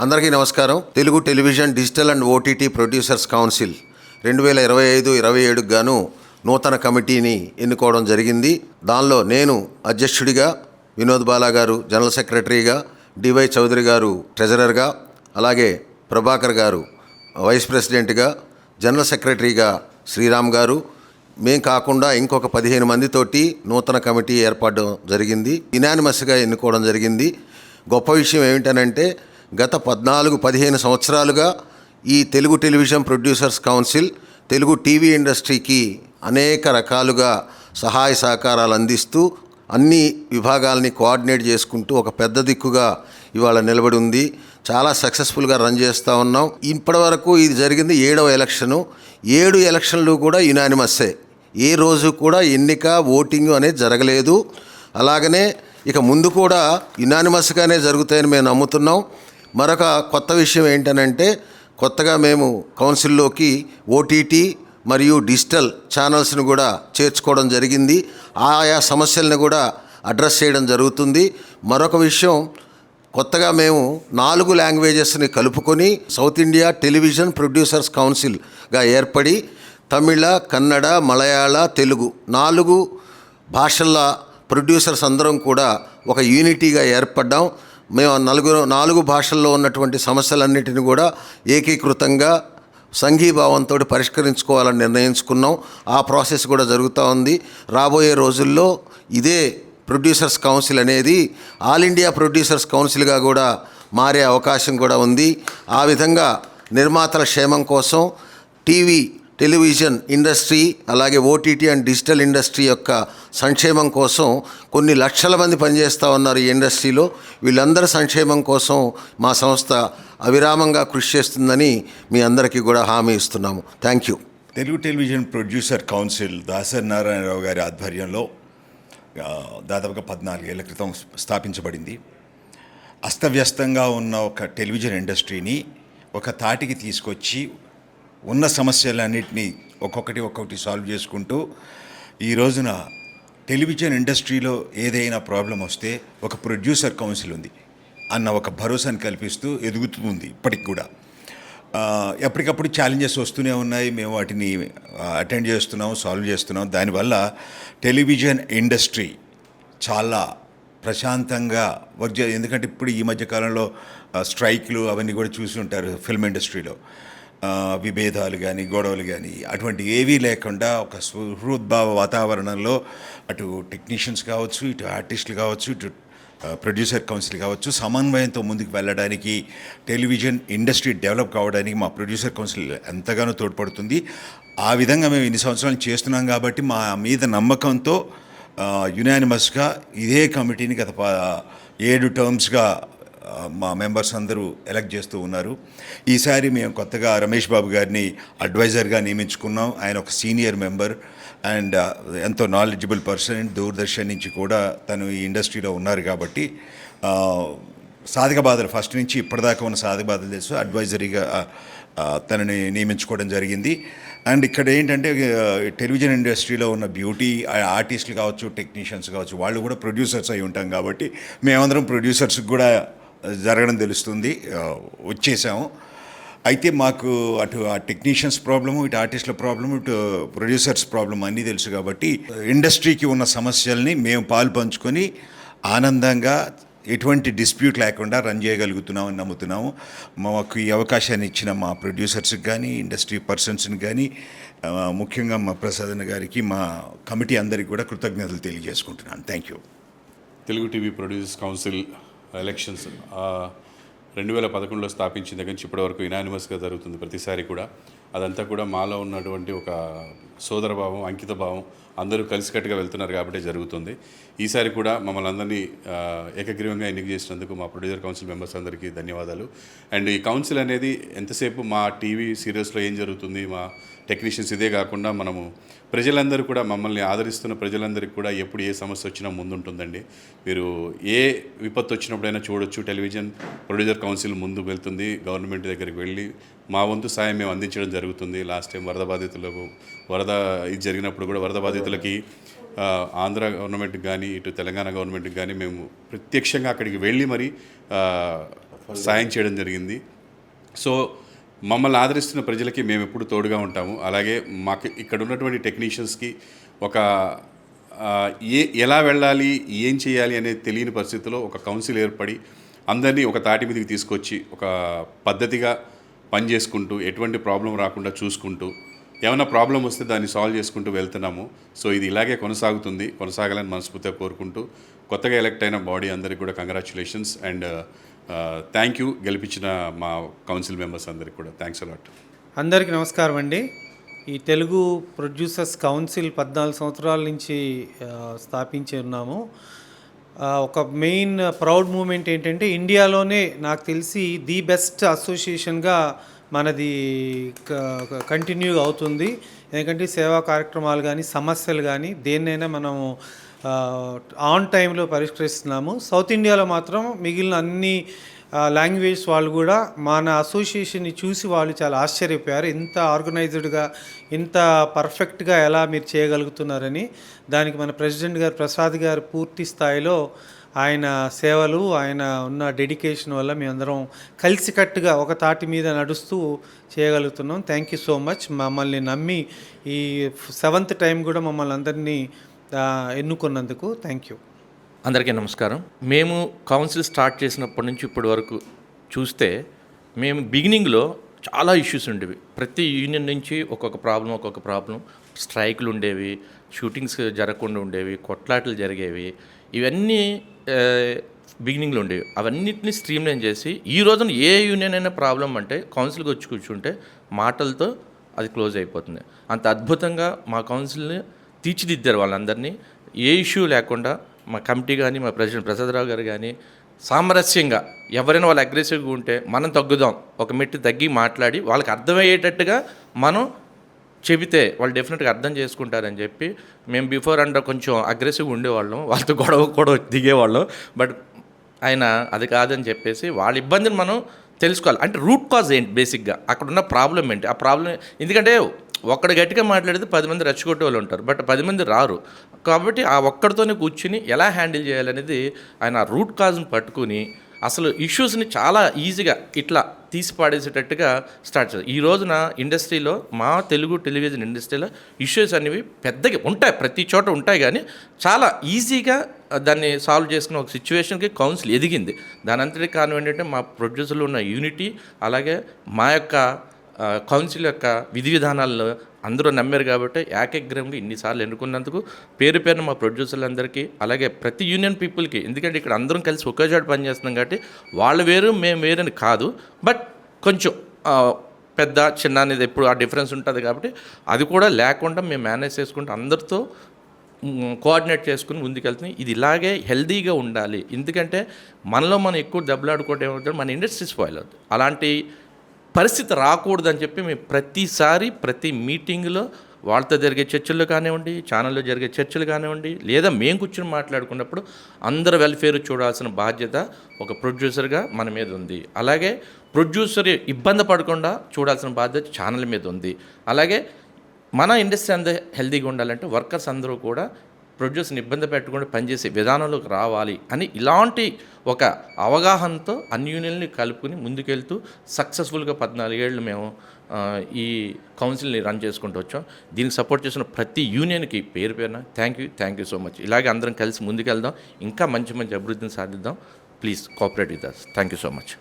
అందరికీ నమస్కారం. Telugu television digital and OTT producers council రెండు వేల ఇరవై ఐదు ఇరవై ఏడుకు గాను నూతన కమిటీని ఎన్నుకోవడం జరిగింది. దానిలో నేను అధ్యక్షుడిగా వినోద్ బాలా గారు జనరల్ సెక్రటరీగా డివై చౌదరి గారు ట్రెజరర్గా అలాగే ప్రభాకర్ గారు వైస్ ప్రెసిడెంట్గా జనరల్ సెక్రటరీగా శ్రీరామ్ గారు. మేం కాకుండా ఇంకొక పదిహేను మందితోటి నూతన కమిటీ ఏర్పడడం జరిగింది. ఇనానిమస్గా ఎన్నుకోవడం జరిగింది. గొప్ప విషయం ఏమిటనంటే గత పద్నాలుగు పదిహేను సంవత్సరాలుగా ఈ Telugu television producers council Telugu TV ఇండస్ట్రీకి అనేక రకాలుగా సహాయ సహకారాలు అందిస్తూ అన్ని విభాగాల్ని కోఆర్డినేట్ చేసుకుంటూ ఒక పెద్ద దిక్కుగా ఇవాళ నిలబడి ఉంది. చాలా సక్సెస్ఫుల్గా రన్ చేస్తూ ఉన్నాం. ఇప్పటి వరకు ఇది జరిగింది ఏడవ ఎలక్షను. ఏడు ఎలక్షన్లు కూడా యునానిమస్సే. ఏ రోజు కూడా ఎన్నిక ఓటింగ్ అనేది జరగలేదు. అలాగనే ఇక ముందు కూడా యునానిమస్గానే జరుగుతాయని మేము నమ్ముతున్నాం. మరొక కొత్త విషయం ఏంటనంటే కొత్తగా మేము కౌన్సిల్లోకి ఓటీటీ మరియు డిజిటల్ ఛానల్స్ని కూడా చేర్చుకోవడం జరిగింది. ఆయా సమస్యలను కూడా అడ్రస్ చేయడం జరుగుతుంది. మరొక విషయం కొత్తగా మేము నాలుగు లాంగ్వేజెస్ని కలుపుకొని సౌత్ ఇండియా టెలివిజన్ ప్రొడ్యూసర్స్ కౌన్సిల్గా ఏర్పడి తమిళ కన్నడ మలయాళ తెలుగు నాలుగు భాషల ప్రొడ్యూసర్స్ అందరం కూడా ఒక యూనిటీగా ఏర్పడ్డాం. మేము నలుగురు నాలుగు భాషల్లో ఉన్నటువంటి సమస్యలన్నిటిని కూడా ఏకీకృతంగా సంఘీభావంతో పరిష్కరించుకోవాలని నిర్ణయించుకున్నాం. ఆ ప్రాసెస్ కూడా జరుగుతూ ఉంది. రాబోయే రోజుల్లో ఇదే ప్రొడ్యూసర్స్ కౌన్సిల్ అనేది ఆల్ ఇండియా ప్రొడ్యూసర్స్ కౌన్సిల్గా కూడా మారే అవకాశం కూడా ఉంది. ఆ విధంగా నిర్మాతల క్షేమం కోసం టీవీ టెలివిజన్ ఇండస్ట్రీ అలాగే ఓటీటీ అండ్ డిజిటల్ ఇండస్ట్రీ యొక్క సంక్షేమం కోసం కొన్ని లక్షల మంది పనిచేస్తూ ఉన్నారు ఈ ఇండస్ట్రీలో. వీళ్ళందరి సంక్షేమం కోసం మా సంస్థ అవిరామంగా కృషి చేస్తుందని మీ అందరికీ కూడా హామీ ఇస్తున్నాము. Thank you Telugu television producer council Dasari Narayana Rao గారి ఆధ్వర్యంలో దాదాపుగా పద్నాలుగేళ్ళ క్రితం స్థాపించబడింది. అస్తవ్యస్తంగా ఉన్న ఒక టెలివిజన్ ఇండస్ట్రీని ఒక తాటికి తీసుకొచ్చి ఉన్న సమస్యలన్నింటినీ ఒక్కొక్కటి ఒక్కొక్కటి సాల్వ్ చేసుకుంటూ ఈ రోజున టెలివిజన్ ఇండస్ట్రీలో ఏదైనా ప్రాబ్లం వస్తే ఒక ప్రొడ్యూసర్ కౌన్సిల్ ఉంది అన్న ఒక భరోసాను కల్పిస్తూ ఎదుగుతుంది ఇప్పటికి కూడా. ఎప్పటికప్పుడు ఛాలెంజెస్ వస్తూనే ఉన్నాయి. మేము వాటిని అటెండ్ చేస్తున్నాం సాల్వ్ చేస్తున్నాం. దానివల్ల టెలివిజన్ ఇండస్ట్రీ చాలా ప్రశాంతంగా వర్క్ చే ఎందుకంటే ఇప్పుడు ఈ మధ్యకాలంలో స్ట్రైక్లు అవన్నీ కూడా చూసి ఉంటారు ఫిల్మ్ ఇండస్ట్రీలో. విభేదాలు కానీ గొడవలు కానీ అటువంటి ఏవీ లేకుండా ఒక సుహృద్భావ వాతావరణంలో అటు టెక్నీషియన్స్ కావచ్చు ఇటు ఆర్టిస్టులు కావచ్చు ఇటు ప్రొడ్యూసర్ కౌన్సిల్ కావచ్చు సమన్వయంతో ముందుకు వెళ్ళడానికి టెలివిజన్ ఇండస్ట్రీ డెవలప్ కావడానికి మా ప్రొడ్యూసర్ కౌన్సిల్ ఎంతగానో తోడ్పడుతుంది. ఆ విధంగా మేము ఇన్ని సంవత్సరాలు చేస్తున్నాం కాబట్టి మా మీద నమ్మకంతో యునానిమస్గా ఇదే కమిటీని గత ఏడు టర్మ్స్గా మా మెంబర్స్ అందరూ ఎలక్ట్ చేస్తూ ఉన్నారు. ఈసారి మేము కొత్తగా రమేష్ బాబు గారిని అడ్వైజర్గా నియమించుకున్నాం. ఆయన ఒక సీనియర్ మెంబర్ అండ్ ఎంతో నాలెడ్జిబుల్ పర్సన్ దూరదర్శన్ నుంచి కూడా తను ఈ ఇండస్ట్రీలో ఉన్నారు కాబట్టి సాధక బాధలు ఫస్ట్ నుంచి ఇప్పటిదాకా ఉన్న సాధక బాధలు తెలుసు. అడ్వైజరీగా తనని నియమించుకోవడం జరిగింది. అండ్ ఇక్కడ ఏంటంటే టెలివిజన్ ఇండస్ట్రీలో ఉన్న బ్యూటీ ఆర్టిస్టులు కావచ్చు టెక్నీషియన్స్ కావచ్చు వాళ్ళు కూడా ప్రొడ్యూసర్స్ అయి ఉంటాం కాబట్టి మేమందరం ప్రొడ్యూసర్స్కి కూడా జరగడం తెలుస్తుంది. వచ్చేసాము. అయితే మాకు అటు ఆ టెక్నీషియన్స్ ప్రాబ్లము ఇటు ఆర్టిస్టుల ప్రాబ్లము ఇటు ప్రొడ్యూసర్స్ ప్రాబ్లం అన్నీ తెలుసు కాబట్టి ఇండస్ట్రీకి ఉన్న సమస్యల్ని మేము పాలు పంచుకొని ఆనందంగా ఎటువంటి డిస్ప్యూట్ లేకుండా రన్ చేయగలుగుతున్నామని నమ్ముతున్నాము. మాకు ఈ అవకాశాన్ని ఇచ్చిన మా ప్రొడ్యూసర్స్కి కానీ ఇండస్ట్రీ పర్సన్స్ని కానీ ముఖ్యంగా మా ప్రసాద్ గారికి మా కమిటీ అందరికీ కూడా కృతజ్ఞతలు తెలియజేసుకుంటున్నాను. Thank you Telugu TV producers council elections రెండు వేల పదకొండులో స్థాపించిన దగ్గర నుంచి ఇప్పటివరకు ఇనానిమస్గా జరుగుతుంది ప్రతిసారి కూడా. అదంతా కూడా మాలో ఉన్నటువంటి ఒక సోదరభావం అంకిత భావం అందరూ కలిసికట్టుగా వెళ్తున్నారు కాబట్టి జరుగుతుంది. ఈసారి కూడా మమ్మల్ని అందరినీ ఏకగ్రీవంగా ఎన్నిక చేసినందుకు మా ప్రొడ్యూసర్ కౌన్సిల్ మెంబర్స్ అందరికీ ధన్యవాదాలు. అండ్ ఈ కౌన్సిల్ అనేది ఎంతసేపు మా టీవీ సీరియల్స్లో ఏం జరుగుతుంది మా టెక్నీషియన్స్ ఇదే కాకుండా మనము ప్రజలందరూ కూడా మమ్మల్ని ఆదరిస్తున్న ప్రజలందరికీ కూడా ఎప్పుడు ఏ సమస్య వచ్చినా ముందుంటుందండి. మీరు ఏ విపత్తు వచ్చినప్పుడైనా చూడొచ్చు టెలివిజన్ ప్రొడ్యూసర్ కౌన్సిల్ ముందు వెళ్తుంది గవర్నమెంట్ దగ్గరికి వెళ్ళి మా వంతు సాయం మేము అందించడం జరుగుతుంది. జరుగుతుంది. లాస్ట్ టైం వరద బాధితులకు వరద ఇది జరిగినప్పుడు కూడా వరద బాధితులకి ఆంధ్ర గవర్నమెంట్కి కానీ ఇటు తెలంగాణ గవర్నమెంట్కి కానీ మేము ప్రత్యక్షంగా అక్కడికి వెళ్ళి మరి సాయం చేయడం జరిగింది. సో మమ్మల్ని ఆదరిస్తున్న ప్రజలకి మేము ఎప్పుడు తోడుగా ఉంటాము. అలాగే మాకు ఇక్కడ ఉన్నటువంటి టెక్నీషియన్స్కి ఒక ఏ ఎలా వెళ్ళాలి ఏం చేయాలి అనేది తెలియని పరిస్థితిలో ఒక కౌన్సిల్ ఏర్పడి అందరినీ ఒక తాటి మీదకి తీసుకొచ్చి ఒక పద్ధతిగా పని చేసుకుంటూ ఎటువంటి ప్రాబ్లం రాకుండా చూసుకుంటూ ఏమైనా ప్రాబ్లం వస్తే దాన్ని సాల్వ్ చేసుకుంటూ వెళ్తున్నాము. సో ఇది ఇలాగే కొనసాగుతుంది. కొనసాగాలని మనస్ఫూర్తిగా కోరుకుంటూ కొత్తగా ఎలక్ట్ అయిన బాడీ అందరికీ కూడా కంగ్రాచులేషన్స్ అండ్ థ్యాంక్ యూ గెలిపించిన మా కౌన్సిల్ మెంబర్స్ అందరికీ కూడా. థ్యాంక్స్ అలాట్ అందరికీ నమస్కారం అండి. ఈ తెలుగు ప్రొడ్యూసర్స్ కౌన్సిల్ పద్నాలుగు సంవత్సరాల నుంచి స్థాపించి ఉన్నాము. ఒక మెయిన్ ప్రౌడ్ మూమెంట్ ఏంటంటే ఇండియాలోనే నాకు తెలిసి ది బెస్ట్ అసోసియేషన్గా మనది కంటిన్యూ అవుతుంది. ఎందుకంటే సేవా కార్యక్రమాలు కానీ సమస్యలు కానీ దేన్నైనా మనము ఆన్ టైంలో పరిష్కరిస్తున్నాము. సౌత్ ఇండియాలో మాత్రం మిగిలిన అన్ని లాంగ్వేజ్ వాళ్ళు కూడా మన అసోసియేషన్ని చూసి వాళ్ళు చాలా ఆశ్చర్యపోయారు. ఇంత ఆర్గనైజ్డ్గా ఇంత పర్ఫెక్ట్గా ఎలా మీరు చేయగలుగుతున్నారని దానికి మన ప్రెసిడెంట్ గారు ప్రసాద్ గారు పూర్తి స్థాయిలో ఆయన సేవలు ఆయన ఉన్న డెడికేషన్ వల్ల మేమందరం కలిసికట్టుగా ఒక తాటి మీద నడుస్తూ చేయగలుగుతున్నాం. Thank you so much. మమ్మల్ని నమ్మి ఈ సెవెంత్ టైం కూడా మమ్మల్ని అందరినీ ఎన్నుకున్నందుకు థ్యాంక్ యూ. అందరికీ నమస్కారం. మేము కౌన్సిల్ స్టార్ట్ చేసినప్పటి నుంచి ఇప్పటి వరకు చూస్తే మేము బిగినింగ్లో చాలా ఇష్యూస్ ఉండేవి. ప్రతి యూనియన్ నుంచి ఒక్కొక్క ప్రాబ్లం ఒక్కొక్క ప్రాబ్లం స్ట్రైకులు ఉండేవి షూటింగ్స్ జరగకుండా ఉండేవి కొట్లాటలు జరిగేవి. ఇవన్నీ బిగినింగ్లో ఉండేవి. అవన్నిటిని స్ట్రీమ్లైన్ చేసి ఈ రోజున ఏ యూనియన్ అయినా ప్రాబ్లం అంటే కౌన్సిల్కి వచ్చి కూర్చుంటే మాటలతో అది క్లోజ్ అయిపోతుంది. అంత అద్భుతంగా మా కౌన్సిల్ని తీర్చిదిద్దారు వాళ్ళందరినీ. ఏ ఇష్యూ లేకుండా మా కమిటీ కానీ మా ప్రెసిడెంట్ ప్రసాదరావు గారు కానీ సామరస్యంగా ఎవరైనా వాళ్ళు అగ్రెసివ్గా ఉంటే మనం తగ్గుదాం. ఒక మెట్టు తగ్గి మాట్లాడి వాళ్ళకి అర్థమయ్యేటట్టుగా మనం చెబితే వాళ్ళు డెఫినెట్గా అర్థం చేసుకుంటారని చెప్పి మేము బిఫోర్ అండ్ కొంచెం అగ్రెసివ్గా ఉండేవాళ్ళం. వాళ్ళతో గొడవ కూడా దిగేవాళ్ళం. బట్ ఆయన అది కాదని చెప్పేసి వాళ్ళ ఇబ్బందిని మనం తెలుసుకోవాలి. అంటే రూట్ కాజ్ ఏంటి బేసిక్గా అక్కడ ఉన్న ప్రాబ్లం ఏంటి? ఆ ప్రాబ్లం ఎందుకంటే ఒక్కడ గట్టిగా మాట్లాడితే పది మంది రెచ్చగొట్టే వాళ్ళు ఉంటారు. బట్ పది మంది రారు. కాబట్టి ఆ ఒక్కడితోనే కూర్చుని ఎలా హ్యాండిల్ చేయాలనేది ఆయన రూట్ కాజ్ని పట్టుకుని అసలు ఇష్యూస్ని చాలా ఈజీగా ఇట్లా తీసి పాడేసేటట్టుగా స్టార్ట్ చేస్తారు ఈ రోజున ఇండస్ట్రీలో మా తెలుగు టెలివిజన్ ఇండస్ట్రీలో ఇష్యూస్ అనేవి పెద్దగా ఉంటాయి. ప్రతి చోట ఉంటాయి కానీ చాలా ఈజీగా దాన్ని సాల్వ్ చేసుకున్న ఒక సిచ్యువేషన్కి కౌన్సిల్ ఎదిగింది. దాని అంతటి కారణం ఏంటంటే మా ప్రొడ్యూసర్లు ఉన్న యూనిటీ అలాగే మా యొక్క కౌన్సిల్ యొక్క విధి విధానాల్లో అందరూ నమ్మారు కాబట్టి ఏకగ్రహంగా ఇన్నిసార్లు ఎన్నుకున్నందుకు పేరు పేరున మా ప్రొడ్యూసర్లందరికీ అలాగే ప్రతి యూనియన్ పీపుల్కి ఎందుకంటే ఇక్కడ అందరం కలిసి ఒకే చోట పనిచేస్తున్నాం కాబట్టి వాళ్ళు వేరు మేము వేరని కాదు. బట్ కొంచెం పెద్ద చిన్న అనేది ఎప్పుడు ఆ డిఫరెన్స్ ఉంటుంది కాబట్టి అది కూడా లేకుండా మేము మేనేజ్ చేసుకుంటూ అందరితో కోఆర్డినేట్ చేసుకుని ముందుకెళ్తున్నాం. ఇది ఇలాగే హెల్దీగా ఉండాలి. ఎందుకంటే మనలో మనం ఎక్కువ దెబ్బలాడుకోవడం ఏమవుతుంది? మన ఇండస్ట్రీ స్పాయిల్ అవుతుంది. అలాంటి పరిస్థితి రాకూడదని చెప్పి మేము ప్రతిసారి ప్రతి మీటింగ్లో వాళ్ళతో జరిగే చర్చలు కానివ్వండి ఛానల్లో జరిగే చర్చలు కానివ్వండి లేదా మేము కూర్చొని మాట్లాడుకున్నప్పుడు అందరి వెల్ఫేర్ చూడాల్సిన బాధ్యత ఒక ప్రొడ్యూసర్గా మన మీద ఉంది. అలాగే ప్రొడ్యూసర్ ఇబ్బంది పడకుండా చూడాల్సిన బాధ్యత ఛానల్ మీద ఉంది. అలాగే మన ఇండస్ట్రీ అంతా హెల్తీగా ఉండాలంటే వర్కర్స్ అందరూ కూడా ప్రొడ్యూసర్ని ఇబ్బంది పెట్టకుండా పనిచేసే విధానంలోకి రావాలి అని ఇలాంటి ఒక అవగాహనతో అన్ని కలుపుకుని ముందుకెళ్తూ సక్సెస్ఫుల్గా పద్నాలుగేళ్ళు మేము ఈ కౌన్సిల్ని రన్ చేసుకుంటూ వచ్చాం. దీనికి సపోర్ట్ చేసిన ప్రతి యూనియన్కి పేరు పేరున thank you thank you so much. ఇలాగే అందరం కలిసి ముందుకెళ్దాం. ఇంకా మంచి మంచి అభివృద్ధిని సాధిద్దాం. Please cooperate with us thank you so much.